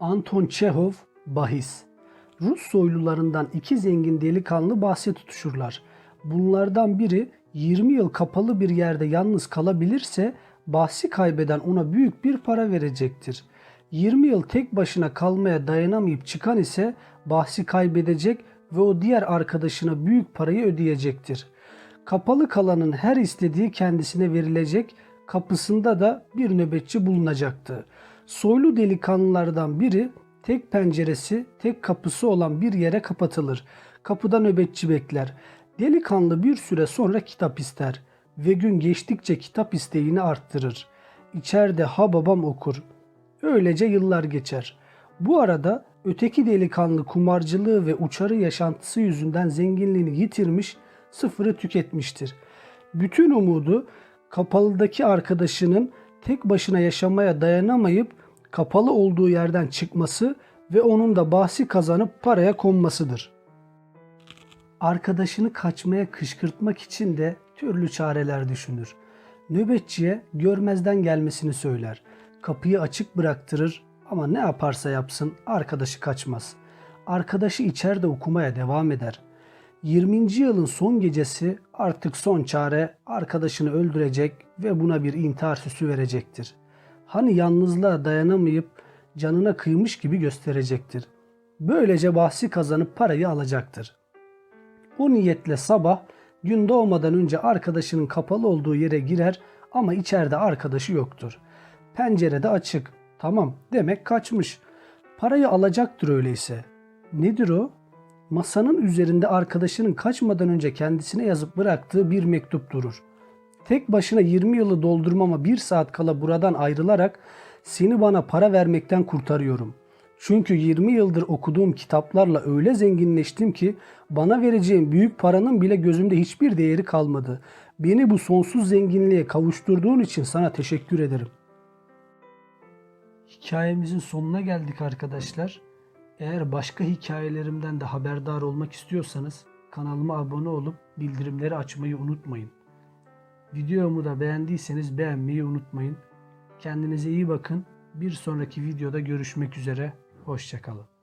Anton Çehov bahis. Rus soylularından iki zengin delikanlı bahse tutuşurlar. Bunlardan biri 20 yıl kapalı bir yerde yalnız kalabilirse bahsi kaybeden ona büyük bir para verecektir. 20 yıl tek başına kalmaya dayanamayıp çıkan ise bahsi kaybedecek ve o diğer arkadaşına büyük parayı ödeyecektir. Kapalı kalanın her istediği kendisine verilecek, kapısında da bir nöbetçi bulunacaktı. Soylu delikanlılardan biri tek penceresi, tek kapısı olan bir yere kapatılır. Kapıda nöbetçi bekler. Delikanlı bir süre sonra kitap ister ve gün geçtikçe kitap isteğini arttırır. İçeride ha babam okur. Öylece yıllar geçer. Bu arada öteki delikanlı kumarcılığı ve uçarı yaşantısı yüzünden zenginliğini yitirmiş, sıfırı tüketmiştir. Bütün umudu kapalıdaki arkadaşının tek başına yaşamaya dayanamayıp kapalı olduğu yerden çıkması ve onun da bahsi kazanıp paraya konmasıdır. Arkadaşını kaçmaya kışkırtmak için de türlü çareler düşünür. Nöbetçiye görmezden gelmesini söyler. Kapıyı açık bıraktırır ama ne yaparsa yapsın arkadaşı kaçmaz. Arkadaşı içeride okumaya devam eder. 20. yılın son gecesi artık son çare arkadaşını öldürecek ve buna bir intihar süsü verecektir. Hani yalnızlığa dayanamayıp canına kıymış gibi gösterecektir. Böylece bahsi kazanıp parayı alacaktır. O niyetle sabah gün doğmadan önce arkadaşının kapalı olduğu yere girer ama içeride arkadaşı yoktur. Pencerede açık. Tamam demek kaçmış. Parayı alacaktır öyleyse. Nedir o? Masanın üzerinde arkadaşının kaçmadan önce kendisine yazıp bıraktığı bir mektup durur. Tek başına 20 yılı doldurmama bir saat kala buradan ayrılarak seni bana para vermekten kurtarıyorum. Çünkü 20 yıldır okuduğum kitaplarla öyle zenginleştim ki bana vereceğin büyük paranın bile gözümde hiçbir değeri kalmadı. Beni bu sonsuz zenginliğe kavuşturduğun için sana teşekkür ederim. Hikayemizin sonuna geldik arkadaşlar. Eğer başka hikayelerimden de haberdar olmak istiyorsanız kanalıma abone olup bildirimleri açmayı unutmayın. Videomu da beğendiyseniz beğenmeyi unutmayın. Kendinize iyi bakın. Bir sonraki videoda görüşmek üzere. Hoşçakalın.